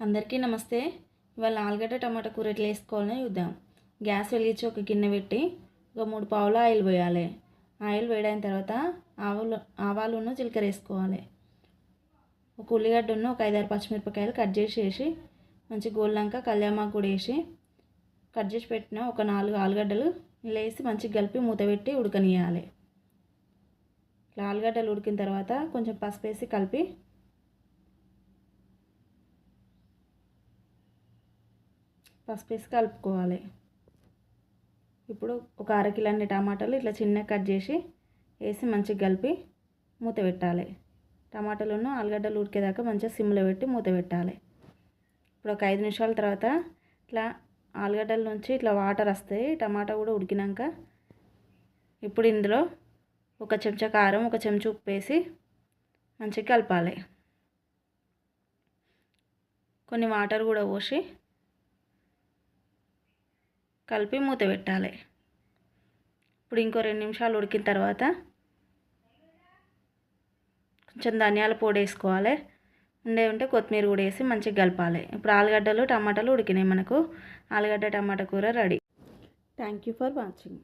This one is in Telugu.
అందరికీ నమస్తే. ఇవాళ ఆలుగడ్డ టమాటా కూర ఎట్లా వేసుకోవాలని చూద్దాం. గ్యాస్ వెలిగించి ఒక గిన్నె పెట్టి ఒక మూడు పావుల ఆయిల్ పోయాలి. ఆయిల్ వేడైన తర్వాత ఆవులు ఆవాలును జీలకర్ర వేసుకోవాలి. ఒక ఉల్లిగడ్డను ఒక ఐదారు పచ్చిమిరపకాయలు కట్ చేసి వేసి మంచి గోల్నాక కళ్యామాకు కూడా వేసి కట్ చేసి పెట్టిన ఒక నాలుగు ఆలుగడ్డలు ఇలా వేసి మంచిగా కలిపి మూత పెట్టి ఉడకనియాలి ఇట్లా ఆలుగడ్డలు ఉడికిన తర్వాత కొంచెం పసుపు వేసి కలిపి పసుపు వేసి కలుపుకోవాలి. ఇప్పుడు ఒక అరకిలన్ని టమాటాలు ఇట్లా చిన్న కట్ చేసి వేసి మంచిగా కలిపి మూత పెట్టాలి. టమాటాలను ఆలుగడ్డలు ఉడికేదాకా మంచిగా సిమ్లో పెట్టి మూత పెట్టాలి. ఇప్పుడు ఒక ఐదు నిమిషాల తర్వాత ఇట్లా ఆలుగడ్డల నుంచి ఇట్లా వాటర్ వస్తాయి. టమాటా కూడా ఉడికినాక ఇప్పుడు ఇందులో ఒక చెంచా కారం ఒక చెంచా ఉప్పు వేసి మంచిగా కలపాలి. కొన్ని వాటర్ కూడా పోసి కలిపి మూత పెట్టాలి. ఇప్పుడు ఇంకో రెండు నిమిషాలు ఉడికిన తర్వాత కొంచెం ధనియాల పొడి వేసుకోవాలి. ఉండే ఉంటే కొత్తిమీర కూడా వేసి మంచిగా కలపాలి. ఇప్పుడు ఆలుగడ్డలు టమాటాలు ఉడికినాయి మనకు. ఆలుగడ్డ టమాటా కూర ready. Thank you for watching